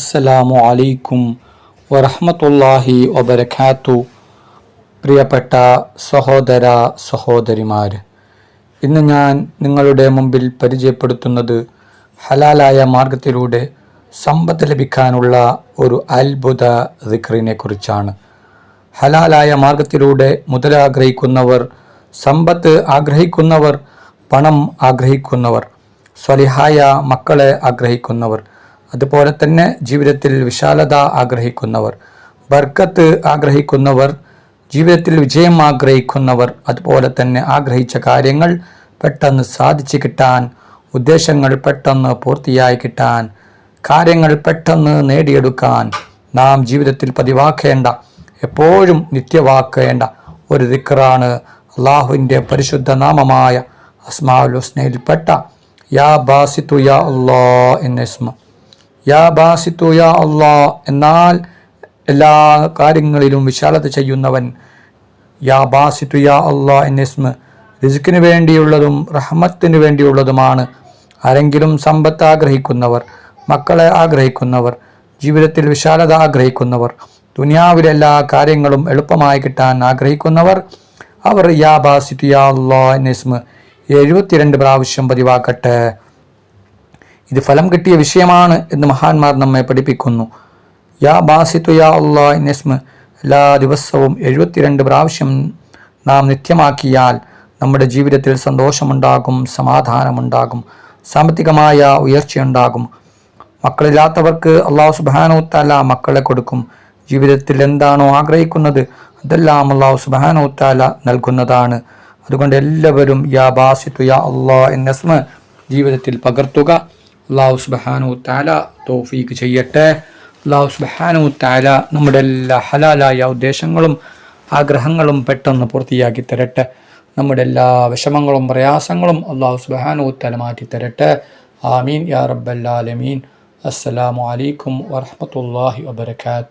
അസ്സലാമു അലൈക്കും വറഹമത്തല്ലാഹി വബർക്കാത്തു പ്രിയപ്പെട്ട സഹോദര സഹോദരിമാർ ഇന്ന് ഞാൻ നിങ്ങളുടെ മുമ്പിൽ പരിചയപ്പെടുത്തുന്നത് ഹലാലായ മാർഗത്തിലൂടെ സമ്പത്ത് ലഭിക്കാനുള്ള ഒരു അത്ഭുത ദിക്റിനെ കുറിച്ചാണ്. ഹലാലായ മാർഗത്തിലൂടെ മുതലാഗ്രഹിക്കുന്നവർ സമ്പത്ത് ആഗ്രഹിക്കുന്നവർ പണം ആഗ്രഹിക്കുന്നവർ സ്വലിഹായ മക്കളെ ആഗ്രഹിക്കുന്നവർ അതുപോലെ തന്നെ ജീവിതത്തിൽ വിശാലത ആഗ്രഹിക്കുന്നവർ ബർക്കത്ത് ആഗ്രഹിക്കുന്നവർ ജീവിതത്തിൽ വിജയം ആഗ്രഹിക്കുന്നവർ അതുപോലെ തന്നെ ആഗ്രഹിച്ച കാര്യങ്ങൾ പെട്ടെന്ന് സാധിച്ചു കിട്ടാൻ ഉദ്ദേശങ്ങൾ പെട്ടെന്ന് പൂർത്തിയായി കിട്ടാൻ കാര്യങ്ങൾ പെട്ടെന്ന് നേടിയെടുക്കാൻ നാം ജീവിതത്തിൽ പതിവാക്കേണ്ട എപ്പോഴും നിത്യവാക്കേണ്ട ഒരു ദിക്കറാണ് അള്ളാഹുവിന്റെ പരിശുദ്ധ നാമമായ അസ്മാഉൽ ഹുസ്നയിൽപ്പെട്ട യാ ബാസിത്തു യാ അള്ളാ എന്ന ഇസ്മ. യാ ബാസിത്തു യാ അള്ളാ എന്നാൽ എല്ലാ കാര്യങ്ങളിലും വിശാലത ചെയ്യുന്നവൻ യാ ബാസിത്തു യാ അള്ളാ എന്ന ഇസ്മ റിസ്ക്കിന് വേണ്ടിയുള്ളതും റഹ്മത്തിന് വേണ്ടിയുള്ളതുമാണ്. ആരെങ്കിലും സമ്പത്ത് ആഗ്രഹിക്കുന്നവർ മക്കളെ ആഗ്രഹിക്കുന്നവർ ജീവിതത്തിൽ വിശാലത ആഗ്രഹിക്കുന്നവർ ദുനിയാവിലെ എല്ലാ കാര്യങ്ങളും എളുപ്പമായി കിട്ടാൻ ആഗ്രഹിക്കുന്നവർ അവർ യാ ബാസിത്തു യാ അള്ളാ എന്ന ഇസ്മ എഴുപത്തിരണ്ട് പ്രാവശ്യം പതിവാക്കട്ടെ. ഇത് ഫലം കിട്ടിയ വിഷയമാണ് എന്ന് മഹാന്മാർ നമ്മെ പഠിപ്പിക്കുന്നു. യാ ബാസിത്തു യാ അള്ളാ നെസ്മ എല്ലാ ദിവസവും എഴുപത്തിരണ്ട് പ്രാവശ്യം നാം നിത്യമാക്കിയാൽ നമ്മുടെ ജീവിതത്തിൽ സന്തോഷമുണ്ടാകും സമാധാനമുണ്ടാകും സാമ്പത്തികമായ ഉയർച്ചയുണ്ടാകും. മക്കളില്ലാത്തവർക്ക് അള്ളാഹു സുബാനോത്താല മക്കളെ കൊടുക്കും. ജീവിതത്തിൽ എന്താണോ ആഗ്രഹിക്കുന്നത് അതെല്ലാം അള്ളാഹു സുബാനോത്താല നൽകുന്നതാണ്. അതുകൊണ്ട് എല്ലാവരും യാ ബാസിത്തു യാ അള്ളാ എന്ന ജീവിതത്തിൽ പകർത്തുക. അള്ളാഹു സുബാനു താല തോഫീക്ക് ചെയ്യട്ടെ. അള്ളാഹു സുബാനു താല നമ്മുടെ എല്ലാ ഹലാലായ ഉദ്ദേശങ്ങളും ആഗ്രഹങ്ങളും പെട്ടെന്ന് പൂർത്തിയാക്കി തരട്ടെ. നമ്മുടെ എല്ലാ വിഷമങ്ങളും പ്രയാസങ്ങളും അള്ളാഹു സുബാനു താല മാറ്റി തരട്ടെ. ആമീൻ യാ റബ്ബല്ലാലമീൻ അസ്സലാമു അലൈക്കും വറഹമത്തല്ലാഹി വബർക്കാത്ത്